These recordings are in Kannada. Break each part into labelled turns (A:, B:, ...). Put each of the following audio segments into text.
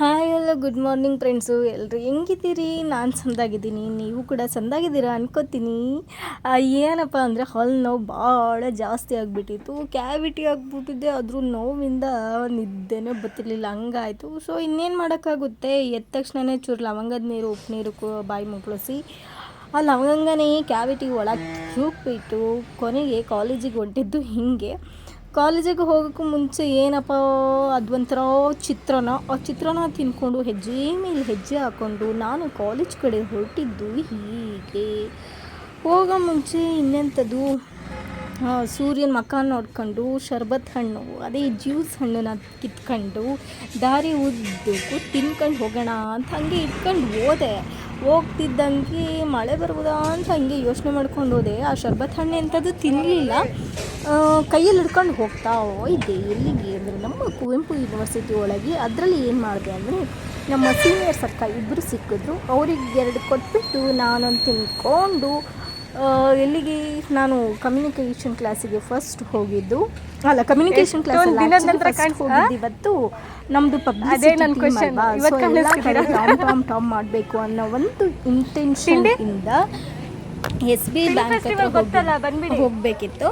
A: Hi hello good morning friends ಎಲ್ಲರೂ ಹೆಂಗಿದ್ದೀರಿ? ನಾನು ಚಂದಾಗಿದ್ದೀನಿ. ನೀವು ಕೂಡ ಸಂದಾಗಿದ್ದೀರಾ ಅನ್ಕೋತೀನಿ. ಏನಪ್ಪ ಅಂದರೆ ಹಲ್ಲು ನೋವು ಭಾಳ ಜಾಸ್ತಿ ಆಗಿಬಿಟ್ಟಿತ್ತು. ಕ್ಯಾವಿಟಿ ಆಗಿಬಿಟ್ಟಿದ್ದೆ ಅದ್ರ ನೋವಿಂದ ನಿದ್ದೆನೇ ಬರ್ತಿರ್ಲಿಲ್ಲ. ಹಂಗಾಯಿತು. ಸೊ ಇನ್ನೇನು ಮಾಡೋಕ್ಕಾಗುತ್ತೆ? ಎದ್ದ ತಕ್ಷಣವೇ ಚೂರು ಲವಂಗದ ನೀರು, ಉಪ್ಪು ನೀರು ಬಾಯಿ ಮುಕ್ಕಳಿಸಿ ಆ ಲವಂಗನೇ ಕ್ಯಾವಿಟಿ ಒಳಗೆ ರುಬ್ಬಿಟ್ಟು ಕೊನೆಗೆ ಕಾಲೇಜಿಗೆ ಹೊಂಟಿದ್ದು ಹೀಗೆ. ಕಾಲೇಜಿಗೆ ಹೋಗೋಕ್ಕೂ ಮುಂಚೆ ಏನಪ್ಪ ಒಂಥರ ಚಿತ್ರಾನ್ನ. ಆ ಚಿತ್ರಾನ್ನ ತಿನ್ಕೊಂಡು ಹೆಜ್ಜೆ ಮೇಲೆ ಹೆಜ್ಜೆ ಹಾಕ್ಕೊಂಡು ನಾನು ಕಾಲೇಜ್ ಕಡೆ ಹೊರಟಿದ್ದು ಹೀಗೆ. ಹೋಗೋ ಮುಂಚೆ ಇನ್ನೆಂಥದ್ದು? ಸೂರ್ಯನ ಮಕ ನೋಡ್ಕೊಂಡು ಶರ್ಬತ್ ಹಣ್ಣು, ಅದೇ ಜ್ಯೂಸ್ ಹಣ್ಣನ್ನ ಕಿತ್ಕೊಂಡು ದಾರಿ ಉದ್ದಕ್ಕೂ ತಿನ್ಕೊಂಡು ಹೋಗೋಣ ಅಂತ ಹಂಗೆ ಇಟ್ಕೊಂಡು ಹೋದೆ. ಹೋಗ್ತಿದ್ದಂಗೆ ಮಳೆ ಬರ್ಬೋದಾ ಅಂತ ಹಂಗೆ ಯೋಚನೆ ಮಾಡ್ಕೊಂಡು ಹೋದೆ. ಆ ಶರ್ಬತ್ ಹಣ್ಣು ಎಂಥದ್ದು ತಿನ್ನಲಿಲ್ಲ ಕೈಯಲ್ಲಿ ಹಿಡ್ಕೊಂಡು ಹೋಗ್ತಾ ಇದ್ದೆ. ಎಲ್ಲಿಗೆ ಅಂದರೆ ನಮ್ಮ ಕುವೆಂಪು ಯೂನಿವರ್ಸಿಟಿ ಒಳಗೆ ಅದರಲ್ಲಿ ಏನು ಮಾಡಿದೆ ಅಂದರೆ ನಮ್ಮ ಸೀನಿಯರ್ಸ್ ಅಕ್ಕ ಇಬ್ಬರು ಸಿಕ್ಕಿದ್ರು. ಅವ್ರಿಗೆ ಎರಡು ಕೊಟ್ಬಿಟ್ಟು ನಾನೊಂದು ತಿನ್ಕೊಂಡು ಆ, ಎಲ್ಲಿಗೆ ನಾನು ಕಮ್ಯುನಿಕೇಷನ್ ಕ್ಲಾಸಿಗೆ ಫಸ್ಟ್ ಹೋಗಿದ್ದು ಅಲ್ಲ ಕಮ್ಯುನಿಕೇಷನ್ ಕ್ಲಾಸ್
B: ನಂತರ
A: ಹೋಗಿದ್ದು ಇವತ್ತು
B: ಕಾಣಿಸ್ತಿದ್ದೀರಾ?
A: ಟಾಮ್ ಟಾಮ್ ಮಾಡಬೇಕು ಅನ್ನೋ ಒಂದು ಇಂಟೆನ್ಷನ್ ಇಂದ ಎಸ್ ಬಿ ಬ್ಯಾಂಕ್. ಹೋಗಬೇಕಿತ್ತು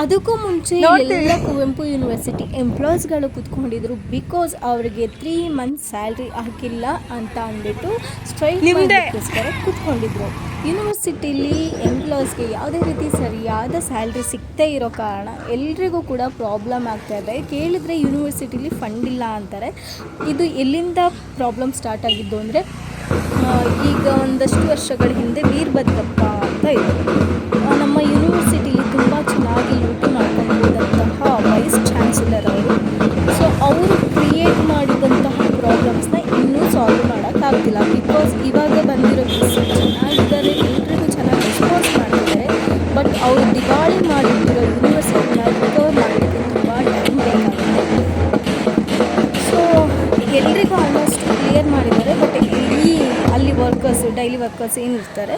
A: ಅದಕ್ಕೂ ಮುಂಚೆ ಎಲ್ಲ ಕುವೆಂಪು ಯೂನಿವರ್ಸಿಟಿ ಎಂಪ್ಲಾಯ್ಸ್ಗಳು ಕುತ್ಕೊಂಡಿದ್ರು ಬಿಕಾಸ್ ಅವ್ರಿಗೆ ತ್ರೀ ಮಂತ್ ಸ್ಯಾಲ್ರಿ ಹಾಕಿಲ್ಲ ಅಂತ ಅಂದ್ಬಿಟ್ಟು ಸ್ಟ್ರೈಕ್ ಕುತ್ಕೊಂಡಿದ್ರು. ಯೂನಿವರ್ಸಿಟಿಲಿ ಎಂಪ್ಲಾಯ್ಸ್ಗೆ ಯಾವುದೇ ರೀತಿ ಸರಿಯಾದ ಸ್ಯಾಲ್ರಿ ಸಿಗ್ತೇ ಇರೋ ಕಾರಣ ಎಲ್ರಿಗೂ ಕೂಡ ಪ್ರಾಬ್ಲಮ್ ಆಗ್ತಾ ಇದೆ. ಕೇಳಿದರೆ ಯೂನಿವರ್ಸಿಟಿಲಿ ಫಂಡ್ ಇಲ್ಲ ಅಂತಾರೆ. ಇದು ಎಲ್ಲಿಂದ ಪ್ರಾಬ್ಲಮ್ ಸ್ಟಾರ್ಟ್ ಆಗಿದ್ದು ಅಂದರೆ ಈಗ ಒಂದಷ್ಟು ವರ್ಷಗಳ ಹಿಂದೆ ವೀರಭದ್ರಪ್ಪ ಅಂತ ಇದ್ದರು ಸಾಲ್ವ್ ಬಿಗ್ ಬಿಕಾಸ್ ಇವಾಗ ಬಂದಿರೋ ಚೆನ್ನಾಗಿದ್ದಾರೆ ಎಲ್ರಿಗೂ ಚೆನ್ನಾಗಿ ರೆಸ್ಪಾನ್ಸ್ ಮಾಡಿದ್ದಾರೆ ಬಟ್ ಅವರು ದಿವಾಳಿ ಮಾಡಿರ್ತಿರೋ ಯೂನಿವರ್ಸಿಟಿನ ರಿಕವರ್ ಮಾಡಲಿಕ್ಕೆ ತುಂಬ ಟೈಮ್ ಬೇಕಾಗುತ್ತೆ. ಸೊ ಎಲ್ರಿಗೂ ಆಲ್ಮೋಸ್ಟ್ ಕ್ಲಿಯರ್ ಮಾಡಿದ್ದಾರೆ. ಬಟ್ ಈ ಅಲ್ಲಿ ವರ್ಕರ್ಸ್ ಡೈಲಿ ವರ್ಕರ್ಸ್ ಏನಿರ್ತಾರೆ,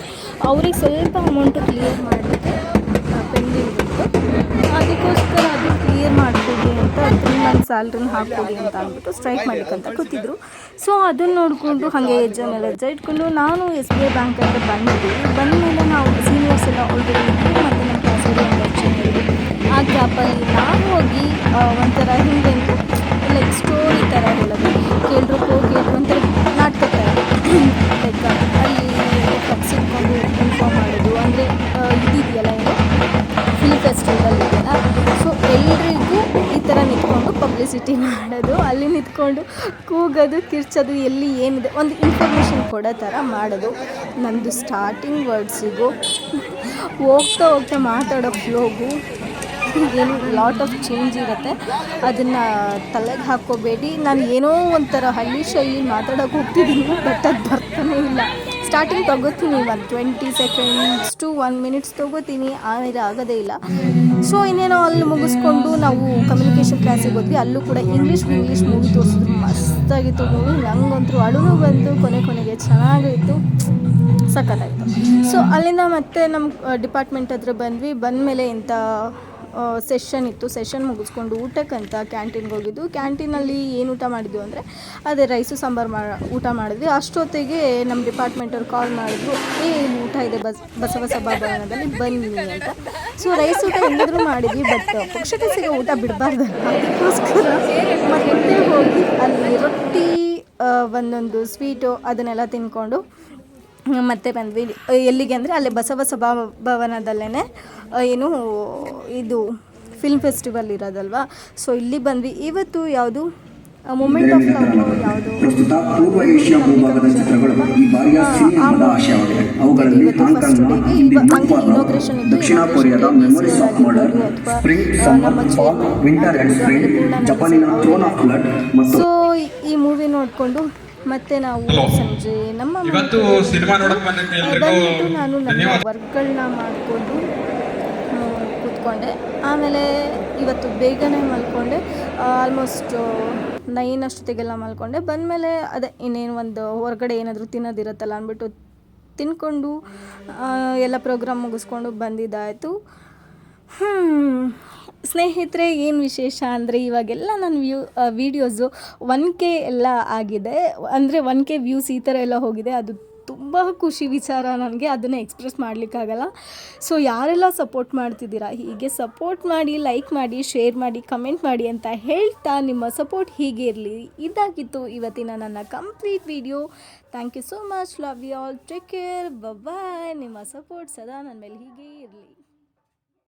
A: ಅವ್ರಿಗೆ ಸ್ವಲ್ಪ ಅಮೌಂಟು ಕ್ಲಿಯರ್ ಮಾಡಲಿಕ್ಕೆ ಸ್ಯಾಲ್ರಿನ ಹಾಕ್ಕೊಡಿ ಅಂತ ಅಂದ್ಬಿಟ್ಟು ಸ್ಟ್ರೈಕ್ ಮಾಡ್ಲಿಕ್ಕೆ ಅಂತ ಕೂತಿದ್ರು. ಸೊ ಅದನ್ನು ನೋಡಿಕೊಂಡು ಹಾಗೆ ಹೆಜ್ಜೆ ಮೇಲೆ ಹೆಜ್ಜೆ ಇಟ್ಕೊಂಡು ನಾನು ಎಸ್ ಬಿ ಐ ಬ್ಯಾಂಕ್ ಹತ್ರ ಬಂದ ಬಂದಮೇಲೆ ನಾವು ಸೀನಿಯರ್ಸ್ ಎಲ್ಲ ಆಲ್ರೆಡಿ ಇದ್ದರು ಮತ್ತು ನಮ್ಮ ಕ್ಲಾಸಲ್ಲಿ ಒಂದು ಆ ಗ್ಯಾಪಲ್ಲಿ ನಾನು ಹೋಗಿ ಒಂಥರ ಹಿಂದೆ ಲೈಕ್ ಸ್ಟೋರಿ ಥರ ಹೇಳೋದು ಕೇಳಿದ್ರು ಕೇಳ್ರು, ಒಂಥರ ನಾಟಕ ಲೈಕ್ ಅಲ್ಲಿ ಕಪ್ಸಿಟ್ಕೊಂಡು ಇನ್ಫಾರ್ಮ್ ಮಾಡೋದು, ಅಂದರೆ ಇದಿದೆಯಲ್ಲ ಏನು? ಫಿಲ್ಮ್ ಫೆಸ್ಟಿವಲ್ ಪಬ್ಲಿಸಿಟಿ ಮಾಡೋದು, ಅಲ್ಲಿ ನಿಂತ್ಕೊಂಡು ಕೂಗೋದು, ಕಿರ್ಚೋದು, ಎಲ್ಲಿ ಏನಿದೆ, ಒಂದು ಇನ್ಫಾರ್ಮೇಷನ್ ಕೊಡೋ ಥರ ಮಾಡೋದು. ನಂದು ಸ್ಟಾರ್ಟಿಂಗ್ ವರ್ಡ್ಸಿಗೂ ಹೋಗ್ತಾ ಹೋಗ್ತಾ ಮಾತಾಡೋ ಫ್ಲೋಗು ಏನು ಲಾಟ್ ಆಫ್ ಚೇಂಜ್ ಇರುತ್ತೆ. ಅದನ್ನು ತಲೆಗೆ ಹಾಕ್ಕೋಬೇಡಿ. ನಾನು ಏನೋ ಒಂಥರ ಹಳ್ಳಿ ಶೈಲಿ ಮಾತಾಡೋಕೆ ಹೋಗ್ತಿದ್ದೀನಿ ಬಟ್ ಅದು ಬರ್ತಾನೇ ಇಲ್ಲ. ಸ್ಟಾರ್ಟಿಂಗ್ ತಗೋತೀನಿ ಒಂದು twenty seconds to one minutes ತೊಗೋತೀನಿ. ಆಮೇಲೆ ಆಗೋದೇ ಇಲ್ಲ. ಸೊ ಇನ್ನೇನೋ ಅಲ್ಲಿ ಮುಗಿಸ್ಕೊಂಡು ನಾವು ಕಮ್ಯುನಿಕೇಷನ್ ಕ್ಲಾಸಿಗೆ ಹೋದ್ವಿ. ಅಲ್ಲೂ ಕೂಡ ಇಂಗ್ಲೀಷ್ ಇಂಗ್ಲೀಷ್ ಮೂವಿ ತೋರಿಸಿದ್ರು. ಮಸ್ತಾಗಿತ್ತು ಮೂವಿ ನಂಗಂತೂ ಅಳುನು ಬಂತು. ಕೊನೆ ಕೊನೆಗೆ ಚೆನ್ನಾಗಿತ್ತು ಸಖತ್ತಾಯಿತು. ಸೊ ಅಲ್ಲಿಂದ ಮತ್ತೆ ನಮ್ಮ ಡಿಪಾರ್ಟ್ಮೆಂಟ್ ಹತ್ರ ಬಂದ್ವಿ. ಬಂದಮೇಲೆ ಇಂಥ ಸೆಷನ್ ಇತ್ತು. ಸೆಷನ್ ಮುಗಿಸ್ಕೊಂಡು ಊಟಕ್ಕಂತ ಕ್ಯಾಂಟೀನ್ಗೆ ಹೋಗಿದ್ದು. ಕ್ಯಾಂಟೀನಲ್ಲಿ ಏನು ಊಟ ಮಾಡಿದ್ವಿ ಅಂದರೆ ಅದೇ ರೈಸು ಸಾಂಬಾರು ಮಾ, ಊಟ ಮಾಡಿದ್ವಿ. ಅಷ್ಟೊತ್ತಿಗೆ ನಮ್ಮ ಡಿಪಾರ್ಟ್ಮೆಂಟವ್ರು ಕಾಲ್ ಮಾಡಿದ್ರು, ಏ ಊಟ ಇದೆ, ಬಸ್ ಬಸವ ಸಭಾಭವನದಲ್ಲಿ ಬನ್ನಿ ಅಂತ. ಸೊ ರೈಸ್ ಊಟ ಹೆಂಗಿದ್ರು ಮಾಡಿದ್ವಿ ಬಟ್ ಪಕ್ಷಕ್ಕೆ ಸಿಗೋ ಊಟ ಬಿಡಬಾರ್ದು. ಅದಕ್ಕೋಸ್ಕರ ಮತ್ತೆ ಹೋಗಿ ಅಲ್ಲಿ ರೊಟ್ಟಿ ಒಂದೊಂದು ಸ್ವೀಟು ಅದನ್ನೆಲ್ಲ ತಿನ್ಕೊಂಡು ಮತ್ತೆ ಬಂದ್ವಿ. ಎಲ್ಲಿಗೆ ಅಂದರೆ ಅಲ್ಲೇ ಬಸವ ಸಭಾ ಭವನದಲ್ಲೇ ಏನು ಇದು ಫಿಲ್ಮ್ ಫೆಸ್ಟಿವಲ್ ಇರೋದಲ್ವಾ? ಸೊ ಇಲ್ಲಿ ಬಂದ್ವಿ. ಇವತ್ತು ಯಾವುದು? ಮೂಮೆಂಟ್ ಆಫ್ ಲವ್ ಯಾವುದು?
C: ಪ್ರಸ್ತುತ ಪೂರ್ವ ಏಷ್ಯಾ ಭೂಭಾಗದ ಚಿತ್ರಗಳು ಈ ಬಾರಿಯ ಸಿನಿಮಾದ ಆಶಯವಾಗಿದೆ ಅವುಗಳಲ್ಲಿ ಹಾಂಕಾಂಗ್ನ ಹಿಂದಿ ಬ್ಲೂ ದಕ್ಷಿಣ ಕೊರಿಯಾದ memories of murder spring summer fall winter and spring ಜಪಾನಿನ ಥ್ರೋನ್ ಆಫ್ ಬ್ಲಡ್ ಮತ್ತು
A: ಸೊ ಈ ಮೂವಿ ನೋಡಿಕೊಂಡು ಮತ್ತೆ ನಾವು ಸಂಜೆ ನಮ್ಮ
D: ಇವತ್ತು
A: ನಾನು ನನ್ನ ವರ್ಕ್ಗಳನ್ನ ಮಾಡಿಕೊಂಡು ಕೂತ್ಕೊಂಡೆ ಆಮೇಲೆ ಇವತ್ತು ಬೇಗನೆ ಮಲ್ಕೊಂಡೆ. Almost nine ಅಷ್ಟೊತ್ತಿಗೆಲ್ಲ ಮಲ್ಕೊಂಡೆ. ಬಂದಮೇಲೆ ಅದೇ ಇನ್ನೇನು ಒಂದು ಹೊರಗಡೆ ಏನಾದರೂ ತಿನ್ನೋದಿರುತ್ತಲ್ಲ ಅಂದ್ಬಿಟ್ಟು ತಿನ್ಕೊಂಡು ಎಲ್ಲ ಪ್ರೋಗ್ರಾಮ್ ಮುಗಿಸ್ಕೊಂಡು ಬಂದಿದ್ದಾಯಿತು. ಸ್ನೇಹಿತರೆ, ಏನು ವಿಶೇಷ ಅಂದರೆ ಇವಾಗೆಲ್ಲ ನನ್ನ ವ್ಯೂ ವೀಡಿಯೋಸು ಒನ್ ಕೆ ಎಲ್ಲ ಆಗಿದೆ. ಅಂದರೆ ಒನ್ ಕೆ ವ್ಯೂಸ್ ಈ ಥರ ಎಲ್ಲ ಹೋಗಿದೆ. ಅದು ತುಂಬ ಖುಷಿ ವಿಚಾರ ನನಗೆ ಅದನ್ನು ಎಕ್ಸ್ಪ್ರೆಸ್ ಮಾಡಲಿಕ್ಕಾಗಲ್ಲ. ಸೊ ಯಾರೆಲ್ಲ ಸಪೋರ್ಟ್ ಮಾಡ್ತಿದ್ದೀರಾ, ಹೀಗೆ ಸಪೋರ್ಟ್ ಮಾಡಿ ಲೈಕ್ ಮಾಡಿ ಶೇರ್ ಮಾಡಿ ಕಮೆಂಟ್ ಮಾಡಿ ಅಂತ ಹೇಳ್ತಾ ನಿಮ್ಮ ಸಪೋರ್ಟ್ ಹೀಗೆ ಇರಲಿ. ಇದಾಗಿತ್ತು ಇವತ್ತಿನ ನನ್ನ complete video thank you so much love you all take care bye ನಿಮ್ಮ ಸಪೋರ್ಟ್ ಸದಾ ನನ್ನ ಮೇಲೆ ಹೀಗೆ ಇರಲಿ.